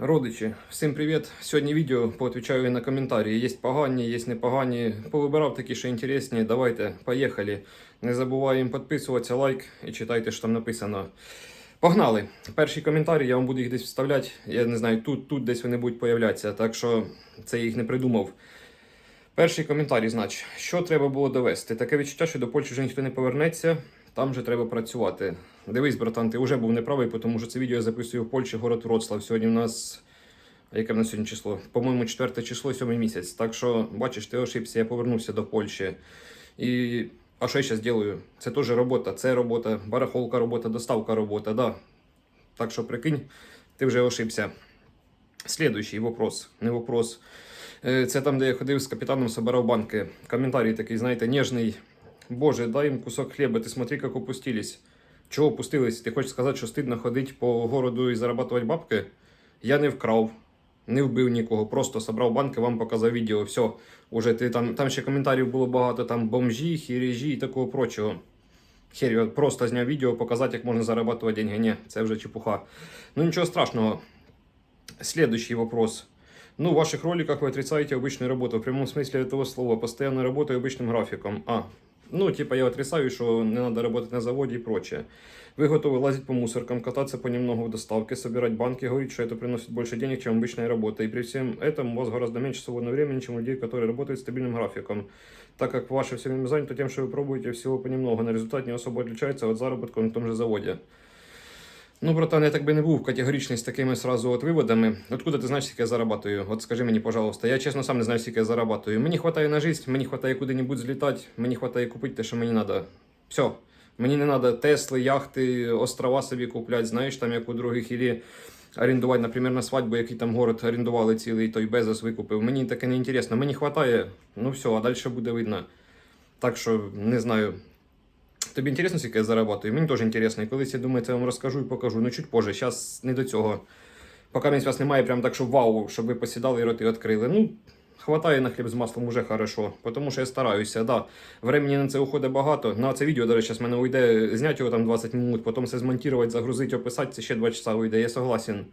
Родичі, всім привіт! Сьогодні відео поотвічаю на коментарі. Є погані, є непогані. Повибирав такі, що інтересні. Давайте, поїхали. Не забуваємо підписуватися, лайк і читайте, що там написано. Погнали! Перші коментарі, я вам буду їх десь вставляти. Я не знаю, тут, тут десь вони будуть появлятися, так що це їх не придумав. Перший коментарій, значить, що треба було довести? Таке відчуття, що до Польщі вже ніхто не повернеться, там же треба працювати. Дивись, братан, ти вже був неправий, тому що це відео я записую в Польщі, город Вроцлав. Сьогодні у нас. Яке в нас сьогодні число? По-моєму, четверте число, сьомий місяць. Так що, бачиш, ти ошибся, я повернувся до Польщі. І. А що я зараз роблю? Це теж робота, це робота, барахолка робота, доставка робота, да. Так що прикинь, ти вже ошибся. Слідуючий вопрос, не вопрос. Е, Це там, де я ходив з капітаном, собирав банки. Коментарій такий, знаєте, ніжний. Боже, дай їм кусок хліба, ти смотри, як опустились. Чого опустились? Ти хочеш сказати, що стидно ходити по городу і зарабатувати бабки? Я не вкрав, не вбив нікого, просто собрав банки, вам показав відео. Все, уже ти там, там ще коментарів було багато, там бомжі, хірежі і такого прочого. Хер, я просто зняв відео, показати, як можна зарабатувати деньги. Ні, це вже чепуха. Ну нічого страшного. Следующий вопрос. Ну, в ваших роликах вы отрицаете обычную работу. В прямом смысле этого слова. Постоянно работаю обычным графиком. А, ну, типа я отрицаю, что не надо работать на заводе и прочее. Вы готовы лазить по мусоркам, кататься понемногу в доставке, собирать банки, говорить, что это приносит больше денег, чем обычная работа. И при всем этом у вас гораздо меньше свободного времени, чем у людей, которые работают стабильным графиком. Так как ваше все время занято тем, что вы пробуете всего понемногу, на результат не особо отличается от заработка на том же заводе. Ну, братан, я так би не був категоричний з такими сразу от виводами. Откуда ти знаєш, скільки я зарабатую? От скажи мені, пожалуйста. Я чесно сам не знаю, скільки я зарабатую. Мені хватає на життя, мені хватає куди-небудь злітати, мені хватає купити те, що мені треба. Все. Мені не треба Тесли, яхти, острова собі купляти, знаєш, там як у других, ілі орендувати, наприклад, на свадьбу, який там город орендували цілий, той Безос викупив. Мені таке не інтересно. Мені хватає, ну все, а далі буде видно. Так що не знаю. Тобі інтересно, скільки я зарабатую? Мені теж інтересно. І колись я думаю, це вам розкажу і покажу. Ну чуть позже. Зараз не до цього. Поки мені вас немає, прям так, що вау, щоб ви посідали і роти відкрили. Ну, хватає на хліб з маслом уже хорошо. Тому що я стараюся, да. Времени на це уходить багато. На це відео, до речі, зараз мене уйде зняти його там 20 минут, потім все змонтувати, загрузити, описати, це ще 2 часа уйде, я согласен.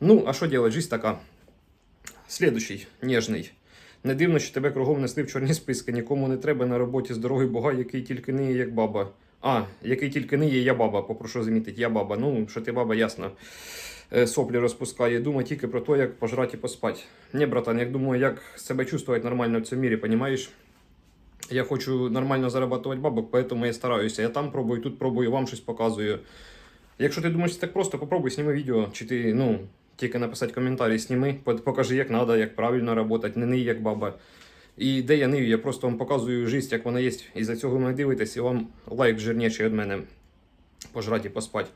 Ну, а що робити? Жизнь така. Слідущий, ніжний. Не дивно, що тебе кругом несли в чорні списки. Нікому не треба на роботі здоровий бога, який тільки не є, як баба. А, який тільки не є, я баба. Попрошу замітити, я баба. Ну, що ти баба, ясно. Е, Соплі розпускає. Думай тільки про те, як пожрати і поспати. Ні, братан, як думаю, як себе чувствувати нормально в цьому мірі, понімаєш? Я хочу нормально зарабатувати бабок, поэтому я стараюся. Я там пробую, тут пробую, вам щось показую. Якщо ти думаєш, так просто, попробуй зніми відео, чи ти, ну, тільки написати коментарі, сніми, покажи, як треба, як правильно працювати, не ний як баба. І де я нию, я просто вам показую життя, як вона є. І за цього ви дивитесь, і вам лайк жирніший від мене пожрати і поспати.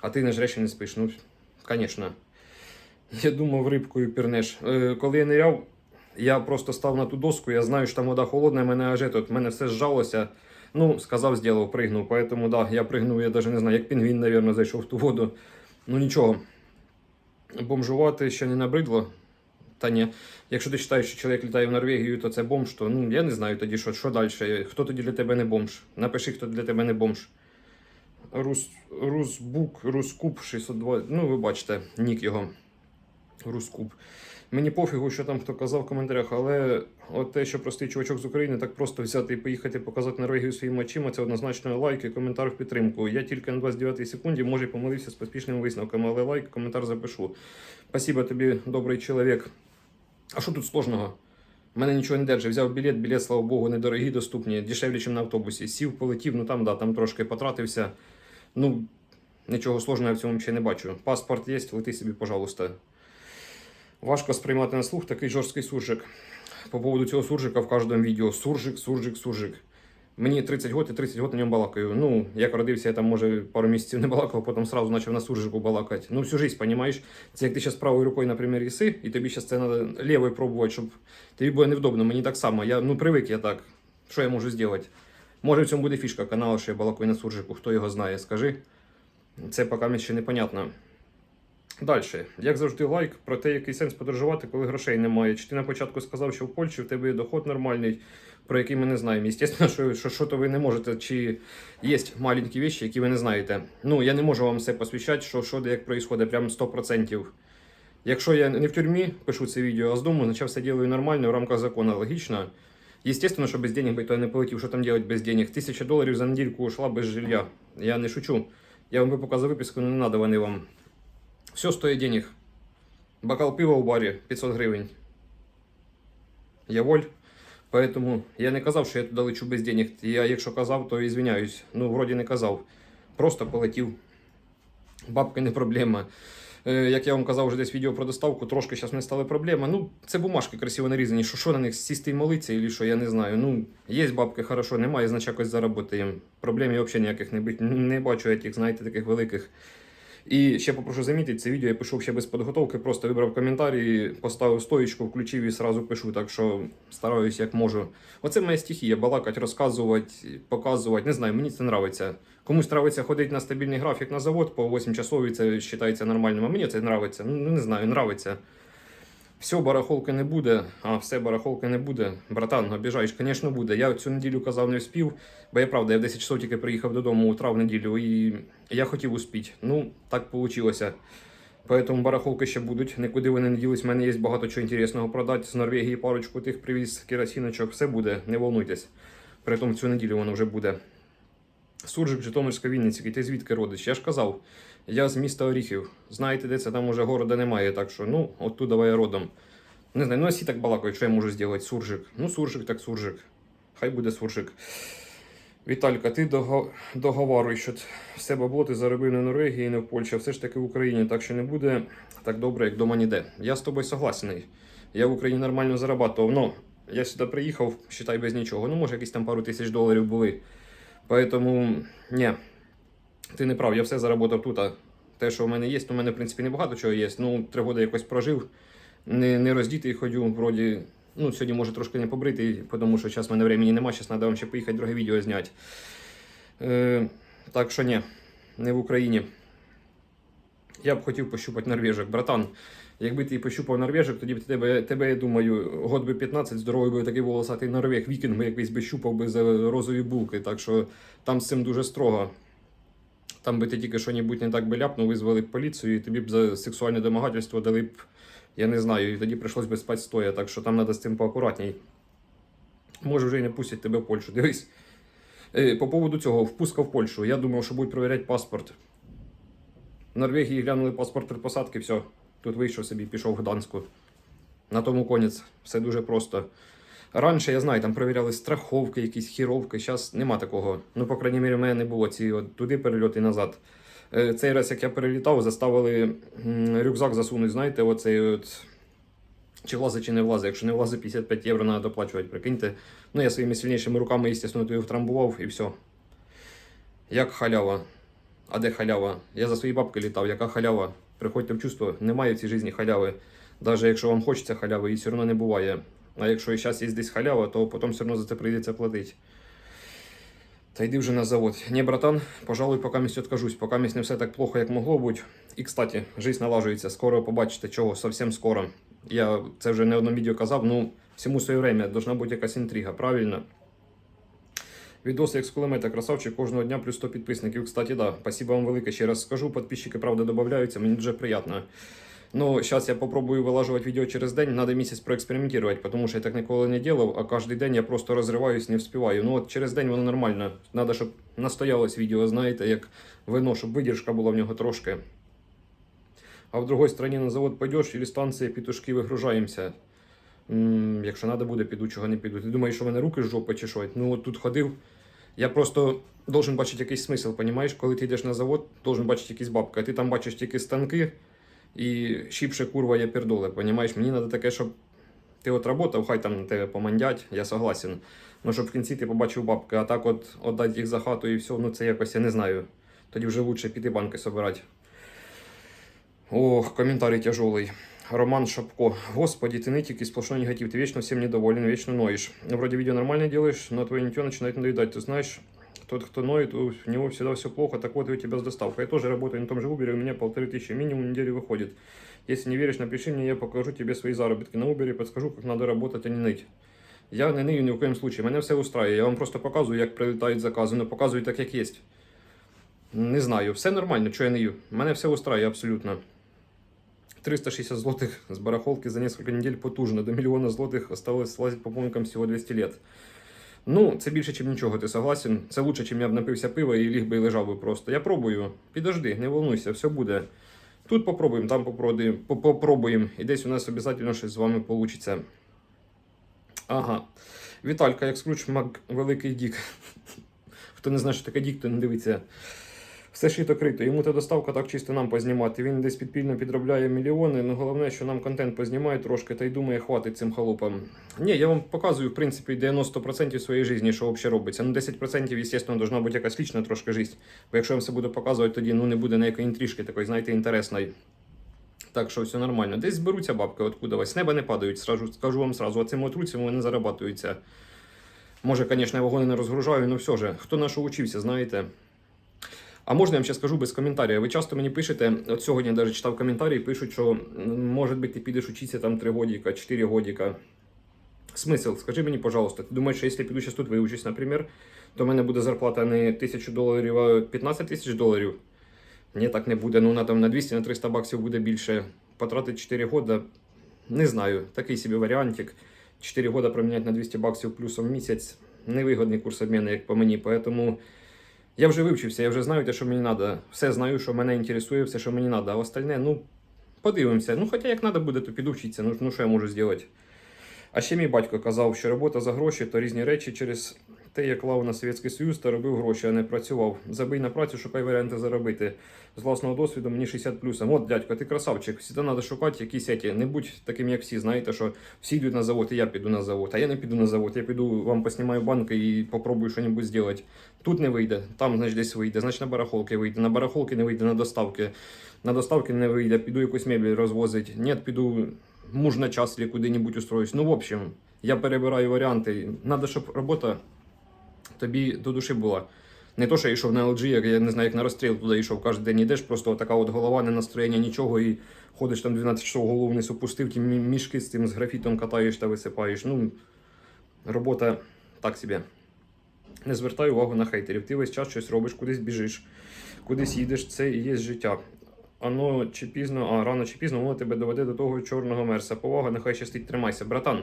А ти не жреш і не спиш. Ну, звісно. Я думав, рибкою пірнеш. Е, коли я ниряв, я просто став на ту доску, я знаю, що там вода холодна, мене аж тут, мене все зжалося. Ну, сказав, зробив, пригнув. Поэтому, да, я пригнув, я навіть не знаю, як пінгвін, мабуть, зайшов в ту воду. Ну нічого. Бомжувати ще не набридло. Та ні. Якщо ти вважаєш, що чоловік літає в Норвегію, то це бомж, то ну я не знаю тоді, що, що далі. Хто тоді для тебе не бомж? Напиши, хто для тебе не бомж. Рус, Русбук, Рускуб 602. Ну, ви бачите, нік його. Рускуб. Мені пофігу, що там хто казав в коментарях, але от те, що простий чувачок з України так просто взяти і поїхати показати Норвегію своїми очима, це однозначно лайк і коментар в підтримку. Я тільки на 29 секунді, може, помилився з поспішними висновками, але лайк, коментар запишу. Спасибо тобі, добрий чоловік. А що тут сложного? Мене нічого не держить. Взяв білет, білет, слава Богу, недорогі, доступні, дешевле, ніж на автобусі. Сів, полетів, ну там, да, там трошки потратився. Ну, нічого сложного я в цьому ще не бачу. Паспорт є, лети собі, пожалуйста. Важко сприймати на слух такий жорсткий суржик. По поводу цього суржика в кожному відео. Суржик, суржик, суржик. Мені 30 років, і 30 років на ньому балакаю. Ну, як родився, я там, може, пару місяців не балакав, потім сразу почав на суржику балакати. Ну, всю жизнь, розумієш? Це як ти зараз правою рукою, наприклад, їси, і тобі зараз це треба лівою пробувати, щоб тобі буде невдобно. Мені так само. Я ну привик я так. Що я можу зробити? Може, в цьому буде фішка каналу, що я балакаю на суржику, хто його знає, скажи. Це поки ще непонятно. Далі, як завжди, лайк про те, який сенс подорожувати, коли грошей немає. Чи ти на початку сказав, що в Польщі в тебе є доход нормальний, про який ми не знаємо. Естественно, що, що, що то ви не можете, чи є маленькі речі, які ви не знаєте. Ну, я не можу вам все посвящати, що, що де як відбувається, прям 100%. Якщо я не в тюрмі пишу це відео, а з дому, значить все ділаю нормально, в рамках закону, логічно. Естественно, що без денег би то я не полетів, що там делать без денег. Тисяча доларів за недільку ушла без жилья. Я не шучу. Я вам би показав виписку, не надо вони вам. Все стоїть денег. Бокал пива у барі 500 гривень. Я воль. Поэтому я не казав, що я туди лечу без денег. Я якщо казав, то ізвиняюсь. Ну, вроді не казав. Просто полетів. Бабки не проблема. Е, Як я вам казав вже десь відео про доставку, трошки зараз не стали проблема. Ну, це бумажки красиво нарізані. Що, що на них сісти і молитися, і що, я не знаю. Ну, є бабки, хорошо, немає, значить якось заработаємо. Проблем я взагалі ніяких не, не бачу, яких, знаєте, таких великих. І ще попрошу замітити, це відео я пишу ще без підготовки, просто вибрав коментарі, поставив стоїчку, включив і сразу пишу, так що стараюсь як можу. Оце моя стихія, балакати, розказувати, показувати. Не знаю, мені це подобається. Комусь подобається ходити на стабільний графік на завод по 8 часові, це вважається нормальним, а мені це нравиться. Ну, не знаю, нравиться. Все, барахолки не буде, а все барахолки не буде. Братан, обіжаєш, звісно, буде. Я цю неділю казав, не вспів, бо я правда, я в 10 часов тільки приїхав додому утра в неділю, і я хотів успіти. Ну, так вийшло. Поэтому барахолки ще будуть, нікуди вони не ділись. У мене є багато чого інтересного продати. З Норвегії парочку тих привіз керосиночок. Все буде, не волнуйтесь. Притом цю неділю воно вже буде. Суржик, Житомирська Вінниця, ти звідки родич? Я ж казав, я з міста Оріхів. Знаєте, де це там уже города немає, так що ну, оттуда я родом. Не знаю, ну всі так балакають, що я можу зробити. Суржик. Ну, суржик, так суржик. Хай буде суржик. Віталька, ти дого- договарюй, що все бабло ти заробив не в Норвегії, не в Польщі, а все ж таки в Україні, так що не буде так добре, як дома ніде. Я з тобою согласний. Я в Україні нормально зарабатував, но я сюди приїхав, считай, без нічого. Ну, може, якісь там пару тисяч доларів були. Поэтому, ні, ти не прав, я все заработав тут. А те, що в мене є, то в мене, в принципі, небагато чого є. Ну, три роки якось прожив, не, не роздітий ходю, вроді. Ну, сьогодні може трошки не побритий, тому що зараз в мене времени немає, зараз треба вам ще поїхати друге відео зняти. Е, так що ні, не в Україні. Я б хотів пощупати норвежок. Братан, якби ти пощупав норвежок, тоді б тебе, тебе я думаю, год би 15, здоровий би такий волосатий норвег, вікінг би якийсь би щупав би за розові булки. Так що там з цим дуже строго. Там би ти тільки що-небудь не так би ляпнув, визвали б поліцію, і тобі б за сексуальне домагательство дали б, я не знаю, і тоді прийшлось би спати стоя, так що там треба з цим поакуратній. Може вже і не пустять тебе в Польщу. Дивись. Е, По поводу цього, впуска в Польщу. Я думав, що будуть перевіряти паспорт. В Норвегії глянули паспорт при посадці, все. Тут вийшов собі, пішов в Гданську. На тому конець. Все дуже просто. Раніше, я знаю, там перевіряли страховки, якісь хіровки. Зараз нема такого. Ну, по крайній мірі, в мене не було ці от, туди перельоти і назад. Е, Цей раз, як я перелітав, заставили рюкзак засунути, знаєте, оцей от. Чи влазить, чи не влазить. Якщо не влазить, 55 євро треба доплачувати, прикиньте. Ну, я своїми сильнішими руками, звісно, туди втрамбував і все. Як халява. А де халява? Я за свої бабки літав, яка халява? Приходьте в чувство, немає в цій житті халяви. Навіть якщо вам хочеться халяви, її все одно не буває. А якщо і зараз є десь халява, то потім все одно за це прийдеться платити. Та йди вже на завод. Ні, братан, пожалуй, поки місць откажусь, поки місць не все так плохо, як могло бути. І, кстати, життя налажується. Скоро побачите, чого, зовсім скоро. Я це вже не одно відео казав, ну, всьому своє время, должна бути якась інтрига, правильно? Відоси як з кулемета, красавчик, кожного дня плюс 100 підписників. Кстати, да, спасибо вам велике. Ще раз скажу, підписчики, правда, додаються, мені дуже приємно. Ну, зараз я попробую вилажувати відео через день, треба місяць проекспериментувати, тому що я так ніколи не робив, а кожен день я просто розриваюсь, не вспіваю. Ну от через день воно нормально. Треба, щоб настоялось відео, знаєте, як вино, щоб видержка була в нього трошки. А в другій стороні на завод пойдеш, і станції петушки вигружаємося. Якщо треба буде, піду, чого не піду. Ти думаєш, що в мене руки з жопи чи що? Ну от тут ходив. Я просто должен бачити якийсь смисл, понімаєш? Коли ти йдеш на завод, должен бачити якісь бабки, а ти там бачиш тільки станки і щіпше курва є пердоле, понімаєш? Мені треба таке, щоб ти от работав, хай там на тебе помандять, я согласен. Ну, щоб в кінці ти побачив бабки, а так от отдати їх за хату і все, ну це якось я не знаю. Тоді вже лучше піти банки собирати. Ох, комментарий тяжелый. Роман Шапко. Господи, ты нытик и сплошной негатив. Ты вечно всем недоволен, вечно ноешь. Вроде видео нормально делаешь, но твое нытье начинает надоедать. Ты знаешь, тот, кто ноет, у него всегда все плохо. Так вот, и у тебя с доставкой. Я тоже работаю на том же Uber, у меня полторы тысячи минимум в неделю выходит. Если не веришь, напиши мне, я покажу тебе свои заработки на Uber и подскажу, как надо работать, а не ныть. Я не нию ні в коєму случае. Мене все устраює. Я вам просто показую, як прилітають закази, але показую так, як є. Не знаю, все нормально, що я нию. Мене все устраює абсолютно. 360 злотых с барахолки за несколько недель потужно. До миллиона злотых осталось слазить по помилкам всього 200 лет. Ну, це більше, ніж нічого, ти согласен? Це лучше, чим я б напився пива і ліг би і лежав би просто. Я пробую. Підожди, не волнуйся, все буде. Тут попробуємо, там попробуємо. І десь у нас обов'язково щось з вами вийде. Ага. Віталька, як скруч Мак Великий Дік. Хто не знає, що таке дік, то не дивиться. Все шито крито. Йому та доставка так чисто нам познімати. Він десь підпільно підробляє мільйони. Ну головне, що нам контент познімає трошки та й думає, хватить цим халупам. Ні, я вам показую, в принципі, 90% своєї житті, що взагалі робиться. Ну, 10%, звісно, должна бути якась лічна трошки життя. Бо якщо я вам все буду показувати, тоді ну, не буде ніякої інтрижки такої, знаєте, інтересної. Так що все нормально. Десь зберуться бабки, откуда з неба не падають, сразу, скажу вам сразу, а цим отруцями вони зарабатуються. Може, звісно, я вагони не розгружаю, але все ж, хто на що учився, знаєте. А можна я вам ще скажу без коментаря. Ви часто мені пишете, от сьогодні я навіть читав коментарі, пишуть, що може бути ти підеш учитися там 3 годика, 4 годика. Смисл, скажи мені, пожалуйста, ти думаєш, що якщо я піду зараз тут виучусь, наприклад, то в мене буде зарплата не 1000 доларів, а 15 тисяч доларів? Ні, так не буде. Ну, вона там на 200 на 300 баксів буде більше. Потратити 4 года, не знаю, такий собі варіантик. 4 года проміняти на 200 баксів плюсом в місяць. Невигодний курс обміну, як по мені. Поэтому я вже вивчився, я вже знаю те, що мені треба. Все знаю, що мене інтересує, все, що мені треба. А остальне, ну, подивимося. Ну, хоча як треба буде, то піду вчитися. Ну, ну що я можу зробити? А ще мій батько казав, що робота за гроші то різні речі через те, як лав на Совєтський Союз та робив гроші, а не працював. Забий на працю, шукай варіанти заробити. З власного досвіду мені 60 плюсом. От, дядько, ти красавчик. Всі треба шукати якісь еті. Не будь таким, як всі. Знаєте, що всі йдуть на завод, і я піду на завод. А я не піду на завод. Я піду вам поснімаю банки і попробую щось зробити. Тут не вийде, там, значить, десь вийде, значить на барахолки вийде. На барахолки не вийде на доставки. На доставки не вийде, піду якусь мебель розвозити. Ні, піду муж на час куди-небудь устроюсь. Ну, в общем, я перебираю варіанти. Надо, щоб робота тобі до душі була. Не то, що я йшов на LG, як я не знаю, як на розстріл туди йшов, кожен день йдеш, просто така от голова, не настроєння, нічого, і ходиш там 12 часов голову вниз опустив, ті мішки з тим з графітом катаєш та висипаєш. Ну, робота так собі. Не звертай увагу на хейтерів. Ти весь час щось робиш, кудись біжиш, кудись їдеш, це і є життя. Ано чи пізно, а рано чи пізно воно тебе доведе до того чорного мерса. Повага, нехай щастить, тримайся. Братан,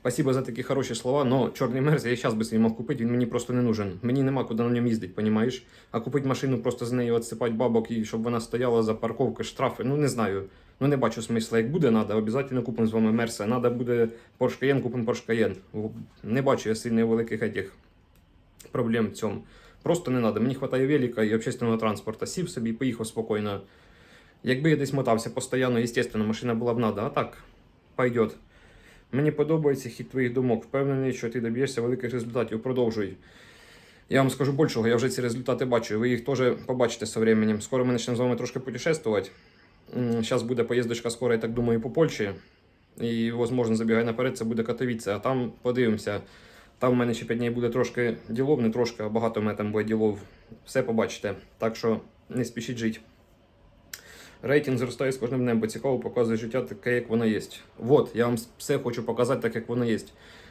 спасибо за такі хороші слова, но чорний мерз я зараз би собі мог купити, він мені просто не нужен. Мені нема куди на ньому їздити, понімаєш? А купити машину, просто з нею відсипати бабок і щоб вона стояла за парковки, штрафи, ну не знаю. Ну не бачу смисла. Як буде надо, обов'язково купимо з вами мерса. Надо буде Porsche купимо Porsche. Не бачу я сильно великих етих проблем в цьому. Просто не треба. Мені вистачає велика і общественного транспорту. Сів собі поїхав спокійно. Якби я десь мотався постійно, звісно, машина була б надо, а так пойдет. Мені подобається хід твоїх думок. Впевнений, що ти доб'єшся великих результатів. Продовжуй. Я вам скажу більшого, я вже ці результати бачу. Ви їх теж побачите з часом. Скоро ми почнемо з вами трошки путешествувати. Зараз буде поїздочка скоро, я так думаю, по Польщі. І, можливо, забігай наперед, це буде Катовіце, а там подивимося. Там в мене ще 5 днів буде трошки ділов, не трошки, а багато в мене там буде ділов. Все побачите. Так що не спішіть жити. Рейтинг зростає з кожним днем, бо цікаво показує життя таке, як воно є. Вот, я вам все хочу показати так, як воно є.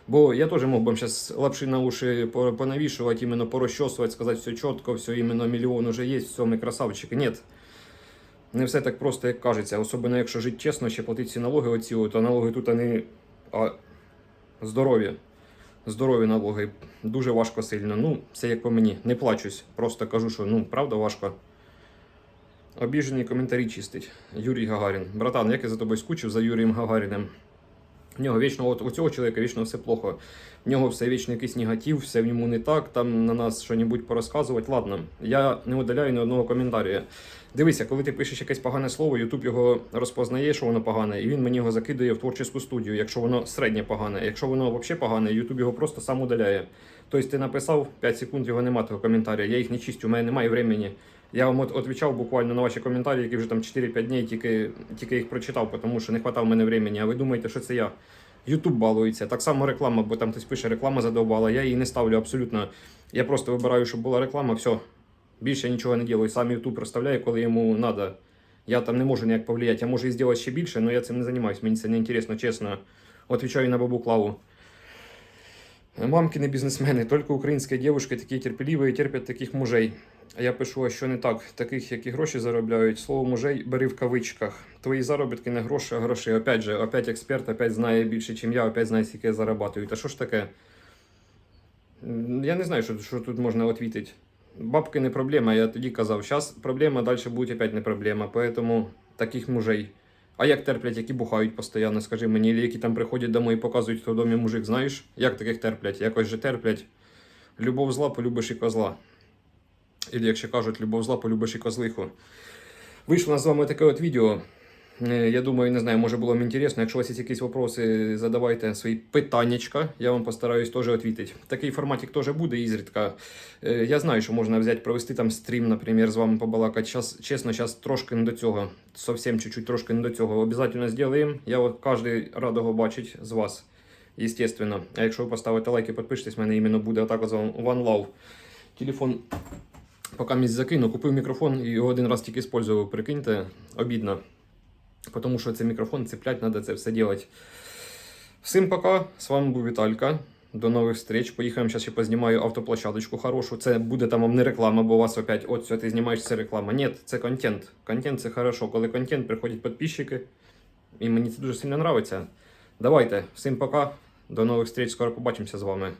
Бо я теж мог би зараз лапши на уші понавішувати, іменно порозчосувати, сказати все чітко, все іменно мільйон уже є, все, ми красавчики. Ні. Не все так просто, як кажеться. Особливо, якщо жити чесно, ще платити ці налоги оці, то налоги тут вони а, здорові. Здорові налоги. Дуже важко сильно. Ну, це як по мені. Не плачусь. Просто кажу, що ну, правда важко. Обіжені коментарі чистить. Юрій Гагарін. Братан, як я за тобою скучив за Юрієм Гагаріним. В нього вічно, от у цього чоловіка вічно все плохо. В нього все вічно якийсь негатив, все в ньому не так, там на нас щось порозказувати. Ладно, я не удаляю ні одного коментаря. Дивися, коли ти пишеш якесь погане слово, Ютуб його розпознає, що воно погане, і він мені його закидає в творчу студію, якщо воно середнє погане. Якщо воно взагалі погане, Ютуб його просто сам удаляє. Тобто ти написав 5 секунд, його немає того коментаря. Я їх не чистю, у мене немає времени. Я вам от буквально на ваші коментарі, які вже там 4-5 днів тільки, тільки їх прочитав, тому що не хватало мене времени. А ви думаєте, що це я? Ютуб балується. Так само реклама, бо там хтось пише, реклама задовбала. Я її не ставлю абсолютно. Я просто вибираю, щоб була реклама, все. Більше нічого не ділаю. Сам Ютуб розставляє, коли йому треба. Я там не можу ніяк повлияти. Я можу і зробити ще більше, але я цим не займаюся. Мені це не інтересно, чесно. Отвічаю на бабу Клаву. Мамки бізнесмени, тільки українські дівчатки такі терпеливі і терпять таких мужей. Я пишу, а що не так. Таких, які гроші заробляють. Слово мужей бери в кавичках. Твої заробітки не гроші, а гроші. Опять же, опять експерт, опять знає більше, ніж я, опять знає, скільки я зарабатую. Та що ж таке? Я не знаю, що, що тут можна відповідати. Бабки не проблема, я тоді казав. Зараз проблема, далі буде опять не проблема. Поэтому таких мужей. А як терплять, які бухають постійно, скажи мені, які там приходять домой і показують, хто в домі мужик, знаєш? Як таких терплять? Якось же терплять. Любов зла, полюбиш і козла. Или, як ще кажуть, любов зла, полюбиш і козлиху. Вийшло з вами таке от відео. Е, Я думаю, не знаю, може було вам інтересно. Якщо у вас є якісь вопроси, задавайте свої питаннячка. Я вам постараюсь теж відповідати. Такий форматик теж буде ізрідка. Е, Я знаю, що можна взяти, провести там стрім, наприклад, з вами побалакати. Щас, чесно, зараз трошки не до цього. Зовсім чуть-чуть трошки не до цього. Обязательно зробимо. Я от кожен радого бачить з вас. Естественно. А якщо ви поставите лайк і в мене іменно буде от вам One Love. Телефон поки місць закину, купив мікрофон і його один раз тільки использував, прикиньте, обідно. Тому що цей мікрофон цеплять, треба це все робити. Всім пока, з вами був Віталька. До нових встреч. Поїхаємо, зараз ще познімаю автоплощадочку хорошу. Це буде там вам не реклама, бо у вас опять, от все, ти знімаєш, це реклама. Ні, це контент. Контент це хорошо. Коли контент, приходять підписчики. І мені це дуже сильно подобається. Давайте, всім пока. До нових встреч, скоро побачимося з вами.